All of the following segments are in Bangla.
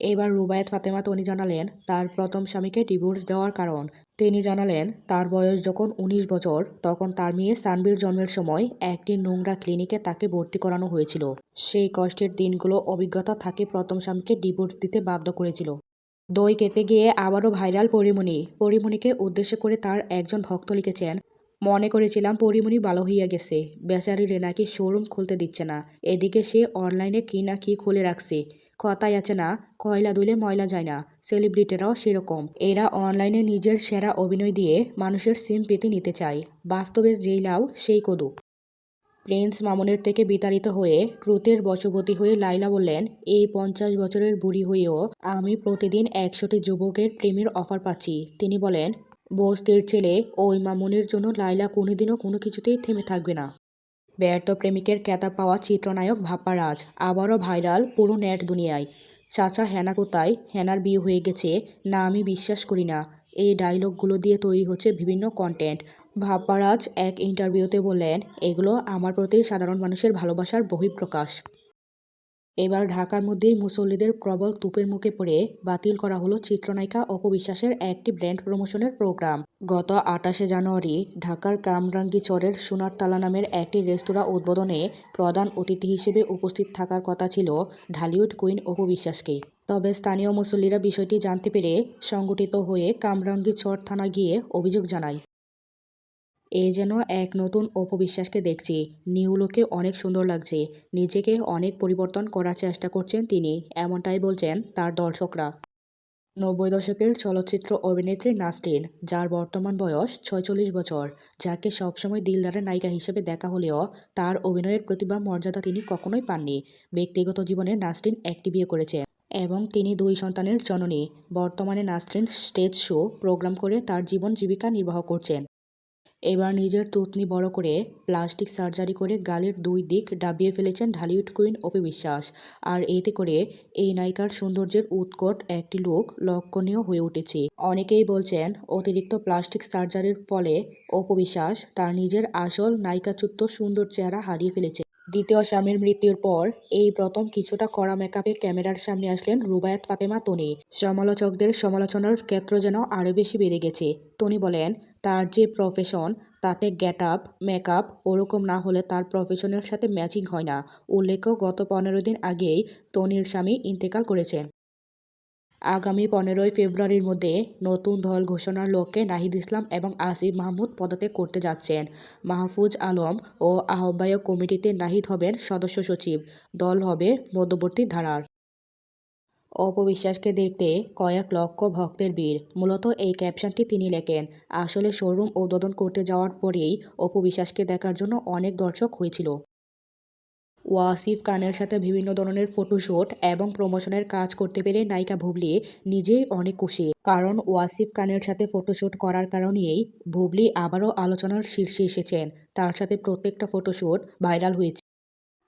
এবার রুবায়েত ফাতেমা তনি জানালেন, তার প্রথম স্বামীকে ডিভোর্স দেওয়ার কারণ। তিনি জানালেন, তার বয়স যখন ১৯ বছর, তখন তার মেয়ে সানবির জন্মের সময় একটি নোংরা ক্লিনিকে তাকে ভর্তি করানো হয়েছিল। সেই কষ্টের দিনগুলো অভিজ্ঞতা থাকে প্রথম স্বামীকে ডিভোর্স দিতে বাধ্য করেছিল। দই কেটে গিয়ে আবারও ভাইরাল পরিমণি। পরিমণিকে উদ্দেশ্য করে তার একজন ভক্ত লিখেছেন, মনে করেছিলাম পরিমণি ভালো হইয়া গেছে। বেচারিরে নাকি শোরুম খুলতে দিচ্ছে না। এদিকে সে অনলাইনে কি না কি খুলে রাখছে। কথাই আছে না, কয়লা দুলে ময়লা যায় না, সেলিব্রিটিরাও সেরকম। এরা অনলাইনে নিজের সেরা অভিনয় দিয়ে মানুষের সিম পেতে নিতে চায়। বাস্তবে যেই লাউ, সেই কদু। প্রিন্স মামুনের থেকে বিতাড়িত হয়ে ক্রুতের বশবতী হয়ে লাইলা বললেন, এই পঞ্চাশ বছরের বুড়ি হয়েও আমি প্রতিদিন একশোটি যুবকের প্রেমের অফার পাচ্ছি। তিনি বলেন, বস্তির ছেলে ওই মামুনের জন্য লাইলা কোনোদিনও কোনো কিছুতেই থেমে থাকবে না। ব্যর্থ প্রেমিকের ক্যাতা পাওয়া চিত্রনায়ক ভাপ্পারাজ, আবারও ভাইরাল পুরো নেট দুনিয়ায়। চাচা হেনা কোথায়? হেনার বিয়ে হয়ে গেছে, না আমি বিশ্বাস করি না। এই ডায়লগগুলো দিয়ে তৈরি হচ্ছে বিভিন্ন কন্টেন্ট ভাপ্পারাজ এক ইন্টারভিউতে বলেন এগুলো আমার প্রতি সাধারণ মানুষের ভালোবাসার বহিঃপ্রকাশ। এবার ঢাকার মধ্যেই মুসল্লিদের প্রবল তুপের মুখে পড়ে বাতিল করা হলো চিত্রনায়িকা অপবিশ্বাসের একটি ব্র্যান্ড প্রমোশনের প্রোগ্রাম। গত আটাশে জানুয়ারি ঢাকার কামরাঙ্গি চরের সোনার তালা নামের একটি রেস্তোরাঁ উদ্বোধনে প্রধান অতিথি হিসেবে উপস্থিত থাকার কথা ছিল ঢালিউড কুইন অপবিশ্বাসকে তবে স্থানীয় মুসল্লিরা বিষয়টি জানতে পেরে সংগঠিত হয়ে কামরাঙ্গি চর থানা গিয়ে অভিযোগ জানায়। এ যেন এক নতুন অপবিশ্বাসকে দেখছি। নিউ লুকে অনেক সুন্দর লাগছে। নিজেকে অনেক পরিবর্তন করার চেষ্টা করছেন তিনি, এমনটাই বলছেন তার দর্শকরা। নব্বই দশকের চলচ্চিত্র অভিনেত্রী নাসরিন, যার বর্তমান বয়স ছয়চল্লিশ বছর, যাকে সবসময় দিলদারের নায়িকা হিসেবে দেখা হলেও তার অভিনয়ের প্রতিভা, মর্যাদা তিনি কখনোই পাননি। ব্যক্তিগত জীবনে নাসরিন একটি বিয়ে করেছেন এবং তিনি দুই সন্তানের জননী। বর্তমানে নাসরিন স্টেজ শো প্রোগ্রাম করে তার জীবন জীবিকা নির্বাহ করছেন। এবার নিজের তুতনি বড় করে প্লাস্টিক সার্জারি করে গালের দুই দিক ডাবিয়ে ফেলেছেন ঢালিউড কুইন অপি বিশ্বাস। আর এতে করে এই নায়িকার সৌন্দর্যের উৎকট একটি লোক লক্ষণীয় হয়ে উঠেছে। অনেকেই বলছেন, অতিরিক্ত প্লাস্টিক সার্জারির ফলে অপবিশ্বাস তার নিজের আসল নায়িকাচুত্ব সুন্দর চেহারা হারিয়ে ফেলেছে। দ্বিতীয় স্বামীর মৃত্যুর পর এই প্রথম কিছুটা কড়া মেকআপে ক্যামেরার সামনে আসলেন রুবায়াত ফাতেমা তনি। সমালোচকদের সমালোচনার ক্ষেত্র যেন আরও বেশি বেড়ে গেছে। তনি বলেন, তার যে প্রফেশন তাতে গেট আপ মেকআপ ওরকম না হলে তার প্রফেশনের সাথে ম্যাচিং হয় না। উল্লেখ্য, গত পনেরো দিন আগেই তনির স্বামী ইন্তেকাল করেছেন। আগামী পনেরোই ফেব্রুয়ারির মধ্যে নতুন দল ঘোষণার লক্ষ্যে নাহিদ ইসলাম এবং আসিফ মাহমুদ পদত্যাগ করতে যাচ্ছেন। মাহফুজ আলম ও আহ্বায়ক কমিটিতে নাহিদ হবেন সদস্য সচিব। দল হবে মধ্যবর্তী ধারার। অপবিশ্বাসকে দেখতে কয়েক লক্ষ ভক্তের ভিড়। মূলত এই ক্যাপশনটি তিনি লেখেন। আসলে শোরুম উদ্বোধন করতে যাওয়ার পরেই অপবিশ্বাসকে দেখার জন্য অনেক দর্শক হয়েছিল। ওয়াসিফ খানের সাথে বিভিন্ন ধরনের ফটোশ্যুট এবং প্রমোশনের কাজ করতে পেরে নায়িকা ভুবলি নিজেই অনেক খুশি। কারণ ওয়াসিফ খানের সাথে ফটোশ্যুট করার কারণেই ভুবলি আবারও আলোচনার শীর্ষে এসেছেন। তার সাথে প্রত্যেকটা ফটোশ্যুট ভাইরাল হয়েছে।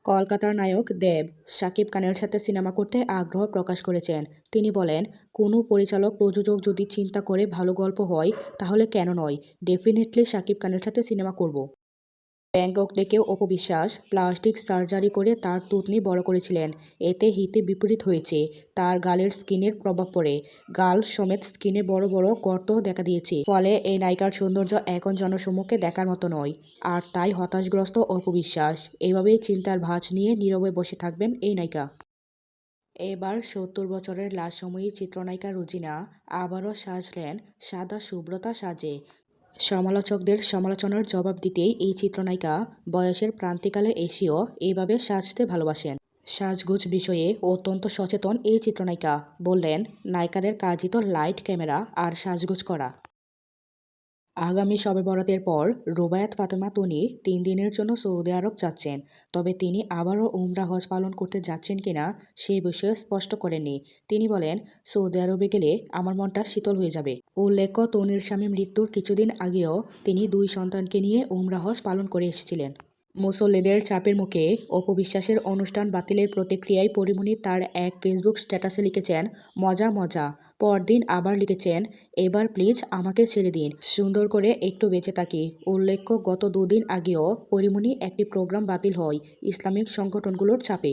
কলকাতার নায়ক দেব শাকিব খানের সাথে সিনেমা করতে আগ্রহ প্রকাশ করেছেন। তিনি বলেন, কোনো পরিচালক প্রযোজক যদি চিন্তা করে ভালো গল্প হয়, তাহলে কেন নয়? ডেফিনেটলি শাকিব খানের সাথে সিনেমা করব। ব্যাংকক থেকেও অপবিশ্বাস প্লাস্টিক সার্জারি করে তার তুতনি বড় করেছিলেন। এতে হিতে বিপরীত হয়েছে। তার গালের স্কিনের প্রভাব পড়ে। গাল সমেত স্কিনে বড় বড় গর্ত দেখা দিয়েছে। ফলে এই নায়িকার সৌন্দর্য এখন জনসম্মুখে দেখার মতো নয়। আর তাই হতাশগ্রস্ত অপবিশ্বাস। এভাবেই চিন্তার ভাঁজ নিয়ে নীরবে বসে থাকবেন এই নায়িকা। এবার সত্তর বছরের লাশ সময়ী চিত্রনায়িকা রুজিনা আবারও সাজলেন সাদা সুব্রতা সাজে। সমালোচকদের সমালোচনার জবাব দিতেই এই চিত্রনায়িকা বয়সের প্রান্তিকালে এসেও এইভাবে সাজতে ভালোবাসেন। সাজগুজ বিষয়ে অত্যন্ত সচেতন এই চিত্রনায়িকা বললেন, নায়িকাদের কাজই তো লাইট ক্যামেরা আর সাজগুজ করা। আগামী শবে বরাতের পর রোবায়াত ফাতেমা তনি তিন দিনের জন্য সৌদি আরব যাচ্ছেন। তবে তিনি আবারও উমরা হজ পালন করতে যাচ্ছেন কিনা সেই বিষয়ে স্পষ্ট করেননি। তিনি বলেন, সৌদি আরবে গেলে আমার মনটা শীতল হয়ে যাবে। উল্লেখ্য, তনির স্বামী মৃত্যুর কিছুদিন আগেও তিনি দুই সন্তানকে নিয়ে উমরা হজ পালন করে এসেছিলেন। মুসল্লিদের চাপের মুখে অপবিশ্বাসের অনুষ্ঠান বাতিলের প্রতিক্রিয়ায় পরিমণি তার এক ফেসবুক স্ট্যাটাসে লিখেছেন, মজা মজা। পরদিন আবার লিখেছেন, এবার প্লিজ আমাকে ছেড়ে দিন। সুন্দর করে একটু বেঁচে থাকি। উল্লেখ্য, গত দুদিন আগেও পরিমণি একটি প্রোগ্রাম বাতিল হয় ইসলামিক সংগঠনগুলোর চাপে।